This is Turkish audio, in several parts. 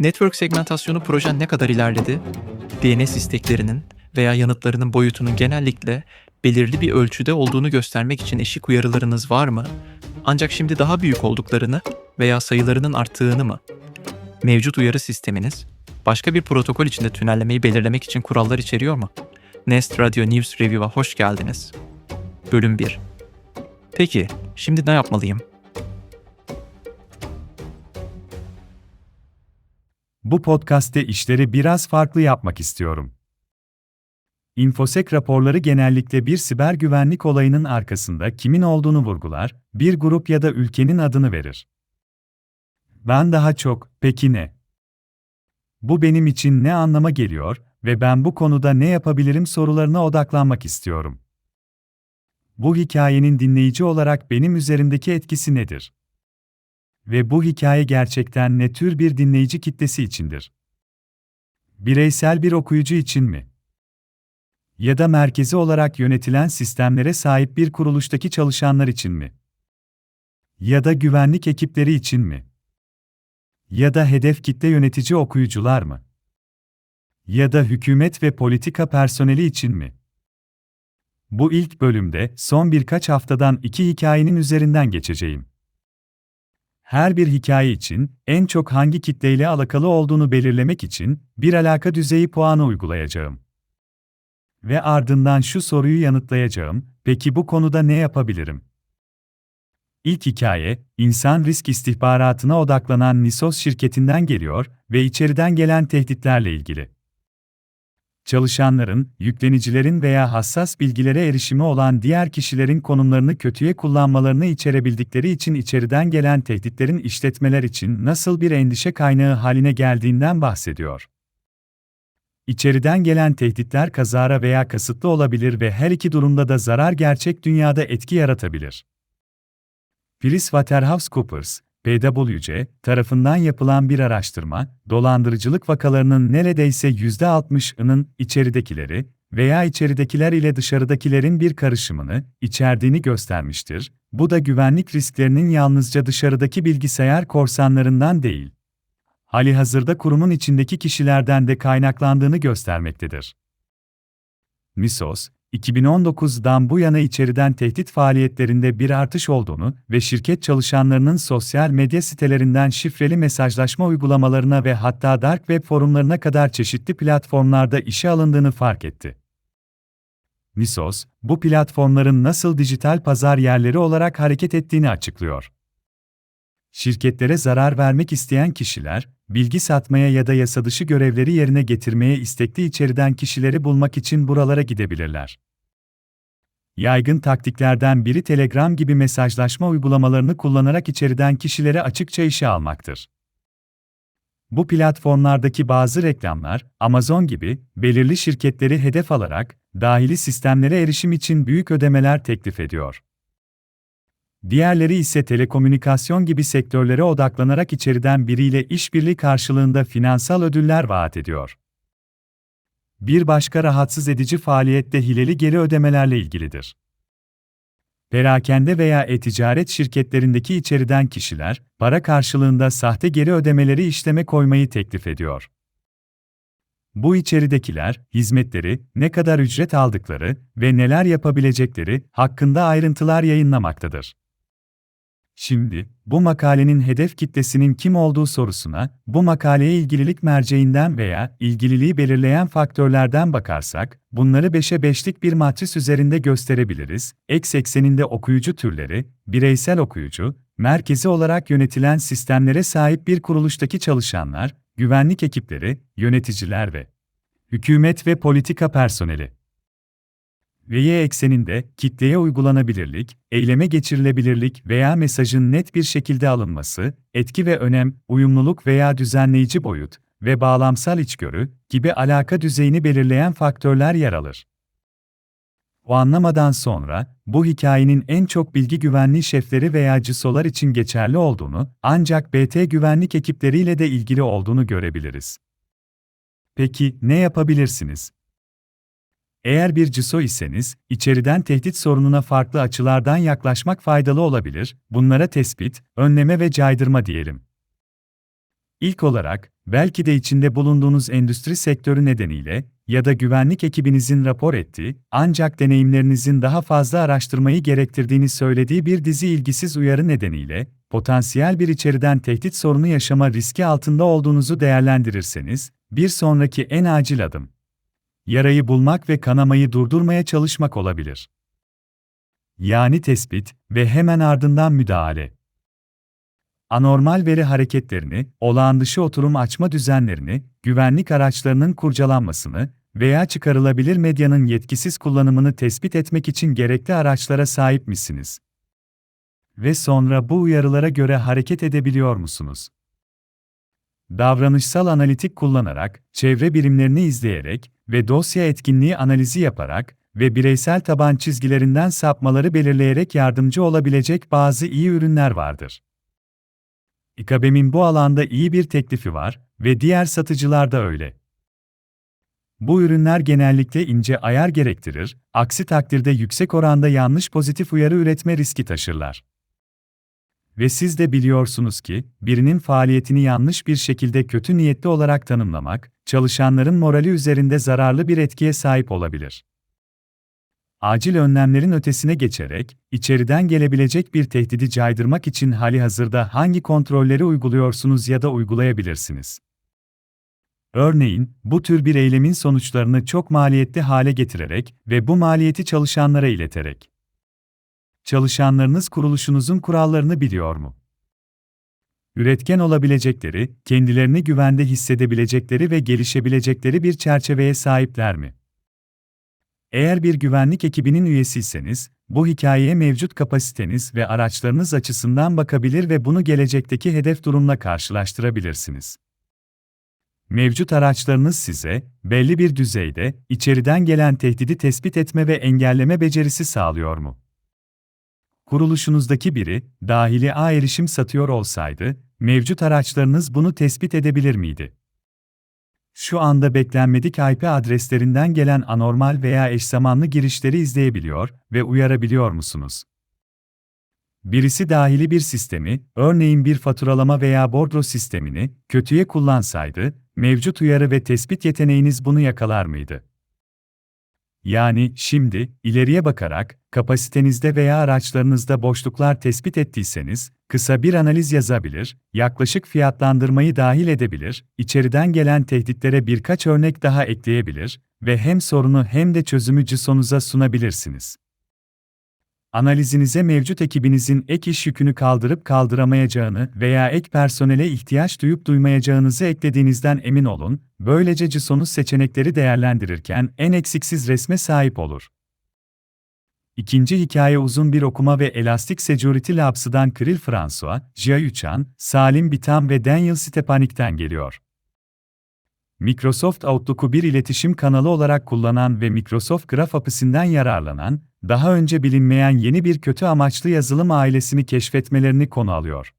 Network segmentasyonu projen ne kadar ilerledi? DNS isteklerinin veya yanıtlarının boyutunun genellikle belirli bir ölçüde olduğunu göstermek için eşik uyarılarınız var mı? Ancak şimdi daha büyük olduklarını veya sayılarının arttığını mı? Mevcut uyarı sisteminiz başka bir protokol içinde tünellemeyi belirlemek için kurallar içeriyor mu? Nest Radio News Review'a hoş geldiniz. Bölüm 1 Peki, şimdi ne yapmalıyım? Bu podcast'te işleri biraz farklı yapmak istiyorum. Infosec raporları genellikle bir siber güvenlik olayının arkasında kimin olduğunu vurgular, bir grup ya da ülkenin adını verir. Ben daha çok, peki ne? Bu benim için ne anlama geliyor ve ben bu konuda ne yapabilirim sorularına odaklanmak istiyorum. Bu hikayenin dinleyici olarak benim üzerimdeki etkisi nedir? Ve bu hikaye gerçekten ne tür bir dinleyici kitlesi içindir? Bireysel bir okuyucu için mi? Ya da merkezi olarak yönetilen sistemlere sahip bir kuruluştaki çalışanlar için mi? Ya da güvenlik ekipleri için mi? Ya da hedef kitle yönetici okuyucular mı? Ya da hükümet ve politika personeli için mi? Bu ilk bölümde son birkaç haftadan iki hikayenin üzerinden geçeceğim. Her bir hikaye için en çok hangi kitleyle alakalı olduğunu belirlemek için bir alaka düzeyi puanı uygulayacağım. Ve ardından şu soruyu yanıtlayacağım. Peki bu konuda ne yapabilirim? İlk hikaye, insan risk istihbaratına odaklanan Nisos şirketinden geliyor ve içeriden gelen tehditlerle ilgili. Çalışanların, yüklenicilerin veya hassas bilgilere erişimi olan diğer kişilerin konumlarını kötüye kullanmalarını içerebildikleri için içeriden gelen tehditlerin işletmeler için nasıl bir endişe kaynağı haline geldiğinden bahsediyor. İçeriden gelen tehditler kazara veya kasıtlı olabilir ve her iki durumda da zarar gerçek dünyada etki yaratabilir. PricewaterhouseCoopers, PwC tarafından yapılan bir araştırma, dolandırıcılık vakalarının neredeyse %60'ının içeridekileri veya içeridekiler ile dışarıdakilerin bir karışımını içerdiğini göstermiştir. Bu da güvenlik risklerinin yalnızca dışarıdaki bilgisayar korsanlarından değil, hali hazırda kurumun içindeki kişilerden de kaynaklandığını göstermektedir. Misos, 2019'dan bu yana içeriden tehdit faaliyetlerinde bir artış olduğunu ve şirket çalışanlarının sosyal medya sitelerinden şifreli mesajlaşma uygulamalarına ve hatta dark web forumlarına kadar çeşitli platformlarda işe alındığını fark etti. Misos, bu platformların nasıl dijital pazar yerleri olarak hareket ettiğini açıklıyor. Şirketlere zarar vermek isteyen kişiler, bilgi satmaya ya da yasadışı görevleri yerine getirmeye istekli içeriden kişileri bulmak için buralara gidebilirler. Yaygın taktiklerden biri Telegram gibi mesajlaşma uygulamalarını kullanarak içeriden kişilere açıkça işe almaktır. Bu platformlardaki bazı reklamlar, Amazon gibi, belirli şirketleri hedef alarak, dahili sistemlere erişim için büyük ödemeler teklif ediyor. Diğerleri ise telekomünikasyon gibi sektörlere odaklanarak içeriden biriyle işbirliği karşılığında finansal ödüller vaat ediyor. Bir başka rahatsız edici faaliyet de hileli geri ödemelerle ilgilidir. Perakende veya e-ticaret şirketlerindeki içeriden kişiler, para karşılığında sahte geri ödemeleri işleme koymayı teklif ediyor. Bu içeridekiler, hizmetleri, ne kadar ücret aldıkları ve neler yapabilecekleri hakkında ayrıntılar yayınlamaktadır. Şimdi, bu makalenin hedef kitlesinin kim olduğu sorusuna, bu makaleye ilgililik merceğinden veya ilgililiği belirleyen faktörlerden bakarsak, bunları 5'e 5'lik bir matris üzerinde gösterebiliriz. X ekseninde okuyucu türleri, bireysel okuyucu, merkezi olarak yönetilen sistemlere sahip bir kuruluştaki çalışanlar, güvenlik ekipleri, yöneticiler ve hükümet ve politika personeli ve y ekseninde kitleye uygulanabilirlik, eyleme geçirilebilirlik veya mesajın net bir şekilde alınması, etki ve önem, uyumluluk veya düzenleyici boyut ve bağlamsal içgörü gibi alaka düzeyini belirleyen faktörler yer alır. O anlamadan sonra, bu hikayenin en çok bilgi güvenliği şefleri veya CISO'lar için geçerli olduğunu, ancak BT güvenlik ekipleriyle de ilgili olduğunu görebiliriz. Peki, ne yapabilirsiniz? Eğer bir CISO iseniz, içeriden tehdit sorununa farklı açılardan yaklaşmak faydalı olabilir, bunlara tespit, önleme ve caydırma diyelim. İlk olarak, belki de içinde bulunduğunuz endüstri sektörü nedeniyle ya da güvenlik ekibinizin rapor ettiği, ancak deneyimlerinizin daha fazla araştırmayı gerektirdiğini söylediği bir dizi ilgisiz uyarı nedeniyle, potansiyel bir içeriden tehdit sorunu yaşama riski altında olduğunuzu değerlendirirseniz, bir sonraki en acil adım, yarayı bulmak ve kanamayı durdurmaya çalışmak olabilir. Yani tespit ve hemen ardından müdahale. Anormal veri hareketlerini, olağan dışı oturum açma düzenlerini, güvenlik araçlarının kurcalanmasını veya çıkarılabilir medyanın yetkisiz kullanımını tespit etmek için gerekli araçlara sahip misiniz? Ve sonra bu uyarılara göre hareket edebiliyor musunuz? Davranışsal analitik kullanarak, çevre birimlerini izleyerek ve dosya etkinliği analizi yaparak ve bireysel taban çizgilerinden sapmaları belirleyerek yardımcı olabilecek bazı iyi ürünler vardır. İKB'min bu alanda iyi bir teklifi var ve diğer satıcılar da öyle. Bu ürünler genellikle ince ayar gerektirir, aksi takdirde yüksek oranda yanlış pozitif uyarı üretme riski taşırlar. Ve siz de biliyorsunuz ki, birinin faaliyetini yanlış bir şekilde kötü niyetli olarak tanımlamak, çalışanların morali üzerinde zararlı bir etkiye sahip olabilir. Acil önlemlerin ötesine geçerek, içeriden gelebilecek bir tehdidi caydırmak için hali hazırda hangi kontrolleri uyguluyorsunuz ya da uygulayabilirsiniz? Örneğin, bu tür bir eylemin sonuçlarını çok maliyetli hale getirerek ve bu maliyeti çalışanlara ileterek. Çalışanlarınız kuruluşunuzun kurallarını biliyor mu? Üretken olabilecekleri, kendilerini güvende hissedebilecekleri ve gelişebilecekleri bir çerçeveye sahipler mi? Eğer bir güvenlik ekibinin üyesiyseniz, bu hikayeye mevcut kapasiteniz ve araçlarınız açısından bakabilir ve bunu gelecekteki hedef durumla karşılaştırabilirsiniz. Mevcut araçlarınız size, belli bir düzeyde, içeriden gelen tehdidi tespit etme ve engelleme becerisi sağlıyor mu? Kuruluşunuzdaki biri, dahili ağ erişim satıyor olsaydı, mevcut araçlarınız bunu tespit edebilir miydi? Şu anda beklenmedik IP adreslerinden gelen anormal veya eş zamanlı girişleri izleyebiliyor ve uyarabiliyor musunuz? Birisi dahili bir sistemi, örneğin bir faturalama veya bordro sistemini, kötüye kullansaydı, mevcut uyarı ve tespit yeteneğiniz bunu yakalar mıydı? Yani, şimdi, ileriye bakarak, kapasitenizde veya araçlarınızda boşluklar tespit ettiyseniz, kısa bir analiz yazabilir, yaklaşık fiyatlandırmayı dahil edebilir, içeriden gelen tehditlere birkaç örnek daha ekleyebilir ve hem sorunu hem de çözümü CISO'nuza sunabilirsiniz. Analizinize mevcut ekibinizin ek iş yükünü kaldırıp kaldıramayacağını veya ek personele ihtiyaç duyup duymayacağınızı eklediğinizden emin olun, böylece CISO'nuz seçenekleri değerlendirirken en eksiksiz resme sahip olur. İkinci hikaye uzun bir okuma ve Elastic Security Labs'dan Kirill François, Jia Yuchan, Salim Bitam ve Daniel Stepanik'ten geliyor. Microsoft Outlook'u bir iletişim kanalı olarak kullanan ve Microsoft Graph API'sinden yararlanan, daha önce bilinmeyen yeni bir kötü amaçlı yazılım ailesini keşfetmelerini konu alıyor.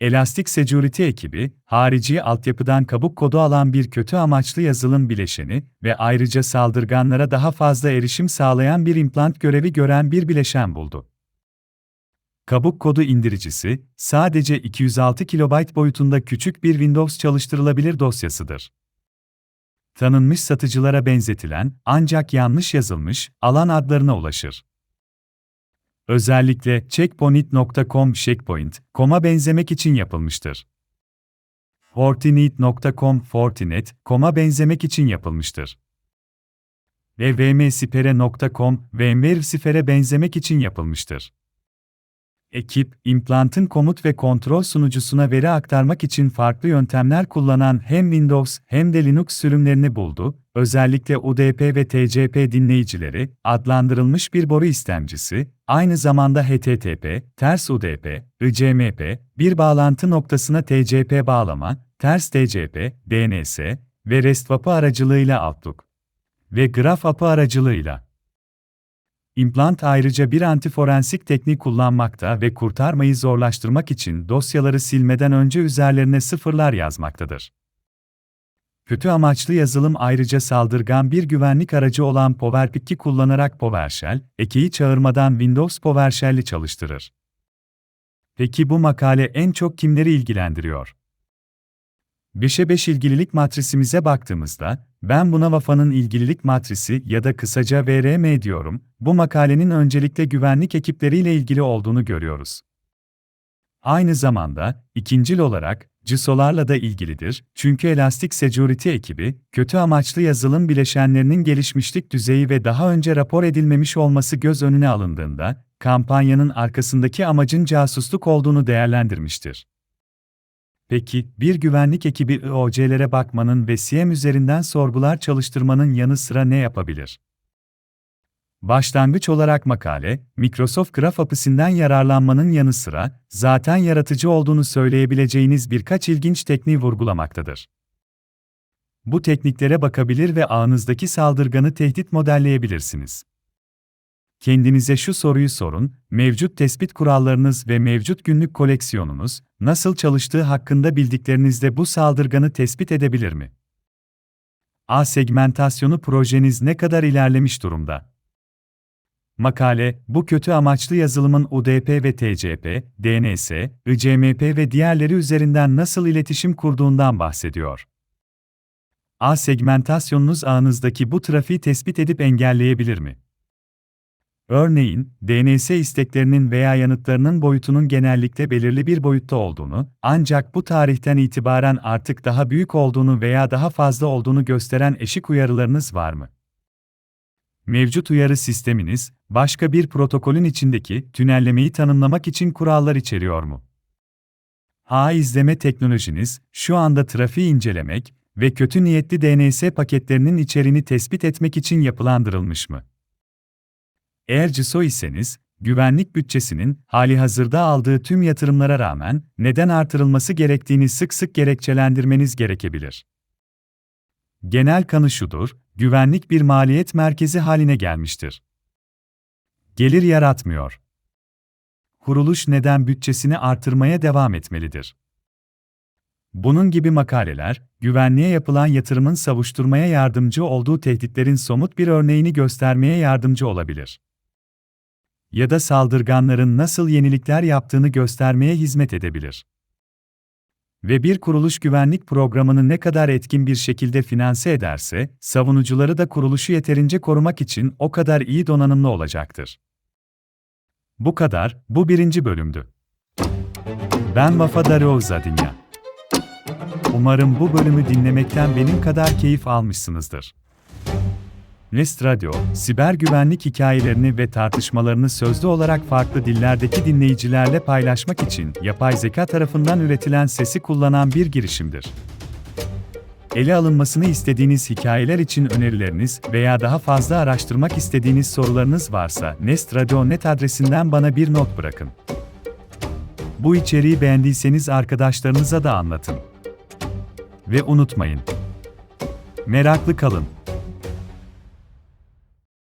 Elastic Security ekibi, harici altyapıdan kabuk kodu alan bir kötü amaçlı yazılım bileşeni ve ayrıca saldırganlara daha fazla erişim sağlayan bir implant görevi gören bir bileşen buldu. Kabuk kodu indiricisi, sadece 206 KB boyutunda küçük bir Windows çalıştırılabilir dosyasıdır. Tanınmış satıcılara benzetilen, ancak yanlış yazılmış, alan adlarına ulaşır. Özellikle checkpoint.com checkpoint, koma benzemek için yapılmıştır. Fortinet.com Fortinet, koma benzemek için yapılmıştır. Ve vmsifere.com, vmsifere benzemek için yapılmıştır. Ekip, implantın komut ve kontrol sunucusuna veri aktarmak için farklı yöntemler kullanan hem Windows hem de Linux sürümlerini buldu, özellikle UDP ve TCP dinleyicileri, adlandırılmış bir boru istemcisi, aynı zamanda HTTP, ters UDP, ICMP, bir bağlantı noktasına TCP bağlama, ters TCP, DNS ve REST API aracılığıyla Outlook ve Graph API aracılığıyla İmplant ayrıca bir antiforensik teknik kullanmakta ve kurtarmayı zorlaştırmak için dosyaları silmeden önce üzerlerine sıfırlar yazmaktadır. Kötü amaçlı yazılım ayrıca saldırgan bir güvenlik aracı olan PowerPick'i kullanarak PowerShell, ekeyi çağırmadan Windows PowerShell'i çalıştırır. Peki bu makale en çok kimleri ilgilendiriyor? 5'e 5 ilgililik matrisimize baktığımızda, ben buna VAFA'nın ilgililik matrisi ya da kısaca VRM diyorum, bu makalenin öncelikle güvenlik ekipleriyle ilgili olduğunu görüyoruz. Aynı zamanda, ikincil olarak, CISO'larla da ilgilidir, çünkü Elastic Security ekibi, kötü amaçlı yazılım bileşenlerinin gelişmişlik düzeyi ve daha önce rapor edilmemiş olması göz önüne alındığında, kampanyanın arkasındaki amacın casusluk olduğunu değerlendirmiştir. Peki, bir güvenlik ekibi IOC'lere bakmanın ve CM üzerinden sorgular çalıştırmanın yanı sıra ne yapabilir? Başlangıç olarak makale, Microsoft Graph API'sinden yararlanmanın yanı sıra, zaten yaratıcı olduğunu söyleyebileceğiniz birkaç ilginç tekniği vurgulamaktadır. Bu tekniklere bakabilir ve ağınızdaki saldırganı tehdit modelleyebilirsiniz. Kendinize şu soruyu sorun, mevcut tespit kurallarınız ve mevcut günlük koleksiyonunuz, nasıl çalıştığı hakkında bildiklerinizde bu saldırganı tespit edebilir mi? A segmentasyonu projeniz ne kadar ilerlemiş durumda? Makale, bu kötü amaçlı yazılımın UDP ve TCP, DNS, ICMP ve diğerleri üzerinden nasıl iletişim kurduğundan bahsediyor. A segmentasyonunuz ağınızdaki bu trafiği tespit edip engelleyebilir mi? Örneğin, DNS isteklerinin veya yanıtlarının boyutunun genellikle belirli bir boyutta olduğunu, ancak bu tarihten itibaren artık daha büyük olduğunu veya daha fazla olduğunu gösteren eşik uyarılarınız var mı? Mevcut uyarı sisteminiz, başka bir protokolün içindeki tünellemeyi tanımlamak için kurallar içeriyor mu? A izleme teknolojiniz, şu anda trafiği incelemek ve kötü niyetli DNS paketlerinin içeriğini tespit etmek için yapılandırılmış mı? Eğer CISO iseniz, güvenlik bütçesinin hali hazırda aldığı tüm yatırımlara rağmen neden artırılması gerektiğini sık sık gerekçelendirmeniz gerekebilir. Genel kanı şudur, güvenlik bir maliyet merkezi haline gelmiştir. Gelir yaratmıyor. Kuruluş neden bütçesini artırmaya devam etmelidir? Bunun gibi makaleler, güvenliğe yapılan yatırımın savuşturmaya yardımcı olduğu tehditlerin somut bir örneğini göstermeye yardımcı olabilir. Ya da saldırganların nasıl yenilikler yaptığını göstermeye hizmet edebilir. Ve bir kuruluş güvenlik programını ne kadar etkin bir şekilde finanse ederse, savunucuları da kuruluşu yeterince korumak için o kadar iyi donanımlı olacaktır. Bu kadar, bu birinci bölümdü. Ben Vafa Dario Zadinya. Umarım bu bölümü dinlemekten benim kadar keyif almışsınızdır. Nest Radio, siber güvenlik hikayelerini ve tartışmalarını sözlü olarak farklı dillerdeki dinleyicilerle paylaşmak için yapay zeka tarafından üretilen sesi kullanan bir girişimdir. Ele alınmasını istediğiniz hikayeler için önerileriniz veya daha fazla araştırmak istediğiniz sorularınız varsa nestradio.net adresinden bana bir not bırakın. Bu içeriği beğendiyseniz arkadaşlarınıza da anlatın. Ve unutmayın. Meraklı kalın.